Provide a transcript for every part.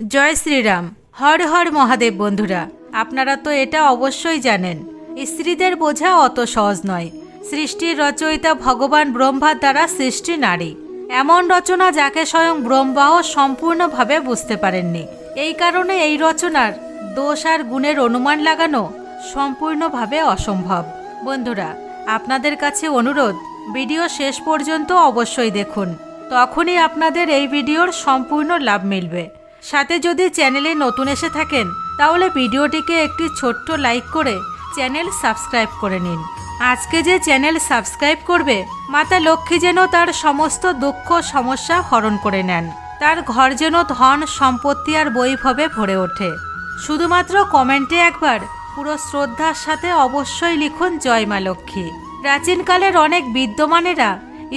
জয় শ্রীরাম। হর হর মহাদেব বন্ধুরা, আপনারা তো এটা অবশ্যই জানেন, স্ত্রীদের বোঝা অত সহজ নয়। সৃষ্টির রচয়িতা ভগবান ব্রহ্মার দ্বারা সৃষ্টি নারী। এমন রচনা যাকে স্বয়ং ব্রহ্মাও সম্পূর্ণভাবে বুঝতে পারেননি। এই কারণে এই রচনার দোষ আর গুণের অনুমান লাগানো সম্পূর্ণভাবে অসম্ভব। বন্ধুরা, আপনাদের কাছে অনুরোধ, ভিডিও শেষ পর্যন্ত অবশ্যই দেখুন। তখনই আপনাদের এই ভিডিওর সম্পূর্ণ লাভ মিলবে। সাথে যদি চ্যানেলে নতুন এসে থাকেন, তাহলে ভিডিওটিকে একটি ছোট্ট লাইক করে চ্যানেল সাবস্ক্রাইব করে নিন। আজকে যে চ্যানেল সাবস্ক্রাইব করবে, মাতা লক্ষ্মী যেন তার সমস্ত দুঃখ সমস্যা হরণ করে নেন। তার ঘর যেন ধন, সম্পত্তি আর বৈভবে ভরে ওঠে। শুধুমাত্র কমেন্টে একবার পুরো শ্রদ্ধার সাথে অবশ্যই লিখুন, জয় মা লক্ষ্মী। প্রাচীনকালের অনেক বিদ্যমানেরা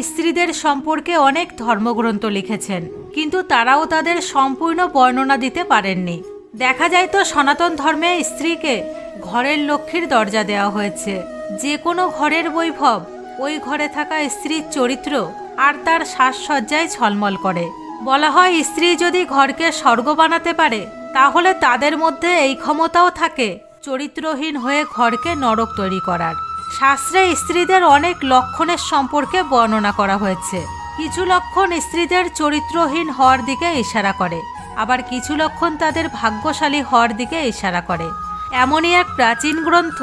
স্ত্রীদের সম্পর্কে অনেক ধর্মগ্রন্থ লিখেছেন, কিন্তু তারাও তাদের সম্পূর্ণ বর্ণনা দিতে পারেননি। দেখা যায় তো সনাতন ধর্মে স্ত্রীকে ঘরের লক্ষ্মীর দরজা দেওয়া হয়েছে। যে কোনো ঘরের বৈভব, ওই ঘরে থাকা স্ত্রীর চরিত্র আর তার সাজসজ্জায় ছলমল করে। বলা হয়, স্ত্রী যদি ঘরকে স্বর্গ বানাতে পারে, তাহলে তাদের মধ্যে এই ক্ষমতাও থাকে চরিত্রহীন হয়ে ঘরকে নরক তৈরি করার। শাস্ত্রে স্ত্রীদের অনেক লক্ষণের সম্পর্কে বর্ণনা করা হয়েছে। কিছু লক্ষণ স্ত্রীদের চরিত্রহীন হওয়ার দিকে ইশারা করে, আবার কিছু লক্ষণ তাদের ভাগ্যশালী হওয়ার দিকে ইশারা করে। এমনই এক প্রাচীন গ্রন্থ,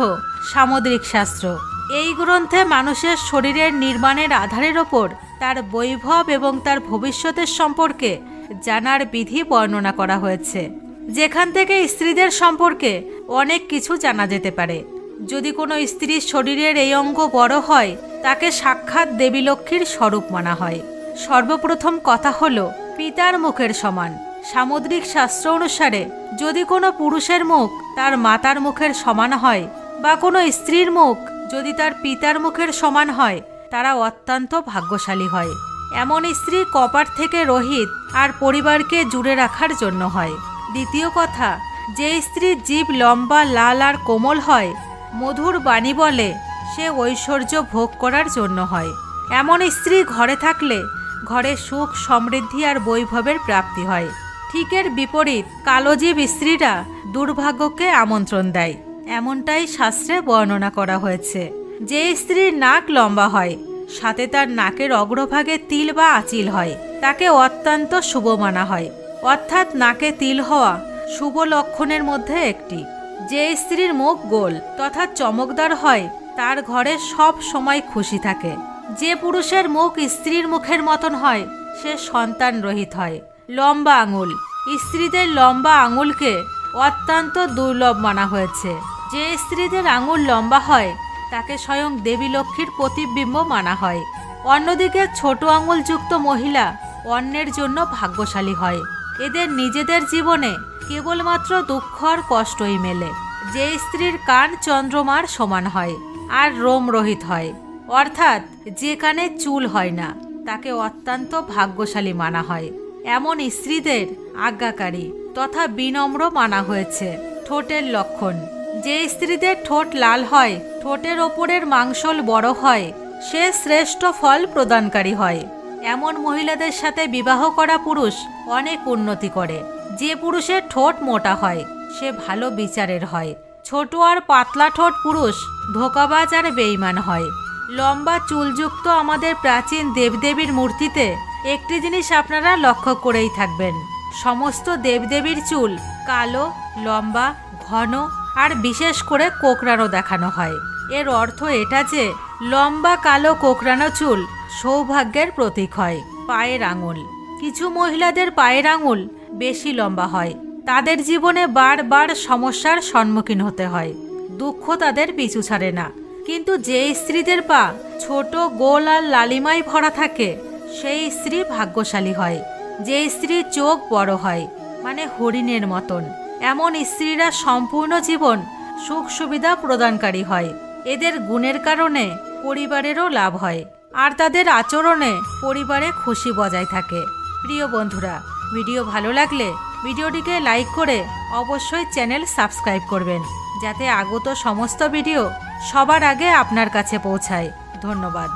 সামুদ্রিক শাস্ত্র। এই গ্রন্থে মানুষের শরীরের নির্মাণের আধারের ওপর তার বৈভব এবং তার ভবিষ্যতের সম্পর্কে জানার বিধি বর্ণনা করা হয়েছে। যেখান থেকে স্ত্রীদের সম্পর্কে অনেক কিছু জানা যেতে পারে। যদি কোনো স্ত্রীর শরীরের এই অঙ্গ বড় হয়, তাকে সাক্ষাৎ দেবী লক্ষ্মীর স্বরূপ মানা হয়। সর্বপ্রথম কথা হলো, পিতার মুখের সমান। সামুদ্রিক শাস্ত্র অনুসারে, যদি কোনো পুরুষের মুখ তার মাতার মুখের সমান হয়, বা কোনো স্ত্রীর মুখ যদি তার পিতার মুখের সমান হয়, তারা অত্যন্ত ভাগ্যশালী হয়। এমন স্ত্রী কপার থেকে রোহিত আর পরিবারকে জুড়ে রাখার জন্য হয়। দ্বিতীয় কথা, যে স্ত্রীর জীব লম্বা, লাল আর কোমল হয় মধুর বাণী বলে, সে ঐশ্বর্য ভোগ করার জন্য হয়। এমন স্ত্রী ঘরে থাকলে ঘরে সুখ, সমৃদ্ধি আর বৈভবের প্রাপ্তি হয়। ঠিকের বিপরীত, কালোজীব স্ত্রীরা দুর্ভাগ্যকে আমন্ত্রণ দেয়। এমনটাই শাস্ত্রে বর্ণনা করা হয়েছে। যে স্ত্রীর নাক লম্বা হয়, সাথে তার নাকের অগ্রভাগে তিল বা আঁচিল হয়। তাকে অত্যন্ত শুভ মানা হয়। অর্থাৎ নাকে তিল হওয়া শুভ লক্ষণের মধ্যে একটি। যে স্ত্রীর মুখ গোল তথা চমকদার হয়, তার ঘরে সব সময় খুশি থাকে। যে পুরুষের মুখ স্ত্রীর মুখের মতন হয়, সে সন্তান রহিত হয়। লম্বা আঙুল। স্ত্রীদের লম্বা আঙুলকে অত্যন্ত দুর্লভ মানা হয়েছে। যে স্ত্রীদের আঙুল লম্বা হয়, তাকে স্বয়ং দেবী লক্ষ্মীর প্রতিবিম্ব মানা হয়। অন্যদিকে ছোট আঙুলযুক্ত মহিলা অন্যের জন্য ভাগ্যশালী হয়। এদের নিজেদের জীবনে কেবলমাত্র দুঃখ আর কষ্টই মেলে। যে স্ত্রীর কান চন্দ্রমার সমান হয় আর রোম রহিত হয়। অর্থাৎ যে কানে চুল হয় না, তাকে অত্যন্ত ভাগ্যশালী মানা হয়। এমন স্ত্রীদের আজ্ঞাকারী তথা বিনম্র মানা হয়েছে ঠোঁটের লক্ষণ। যে স্ত্রীদের ঠোঁট লাল হয়, ঠোঁটের ওপরের মাংসল বড় হয়, সে শ্রেষ্ঠ ফল প্রদানকারী হয়। এমন মহিলাদের সাথে বিবাহ করা পুরুষ অনেক উন্নতি করে। যে পুরুষের ঠোঁট মোটা হয়, সে ভালো বিচারের হয়। ছোট আর পাতলা ঠোঁট পুরুষ ধোকাবাজ আর বেইমান হয়। লম্বা চুলযুক্ত আমাদের প্রাচীন দেবদেবীর মূর্তিতে একটি জিনিস আপনারা লক্ষ্য করেই থাকবেন। সমস্ত দেবদেবীর চুল কালো, লম্বা, ঘন আর বিশেষ করে কোকড়ানো দেখানো হয়। এর অর্থ এটা যে লম্বা কালো কোকড়ানো চুল সৌভাগ্যের প্রতীক হয়, পায়ের আঙুল। কিছু মহিলাদের পায়ের আঙুল বেশি লম্বা হয়। তাদের জীবনে বারবার সমস্যার সম্মুখীন হতে হয়। দুঃখ তাদের পিছু ছাড়ে না। কিন্তু যে স্ত্রীদের পা ছোট, গোল আর লালিমায় ভরা থাকে, সেই স্ত্রী ভাগ্যশালী হয়। যে স্ত্রীর চোখ বড় হয় মানে হরিণের মতন। এমন স্ত্রীরা সম্পূর্ণ জীবন সুখ সুবিধা প্রদানকারী হয়। এদের গুণের কারণে পরিবারেরও লাভ হয়। আর তাদের আচরণে পরিবারে খুশি বজায় থাকে। প্রিয় বন্ধুরা, ভিডিও ভালো লাগলে ভিডিওটিকে লাইক করে অবশ্যই চ্যানেল সাবস্ক্রাইব করবেন, যাতে আগত সমস্ত ভিডিও সবার আগে আপনার কাছে পৌঁছায়। ধন্যবাদ।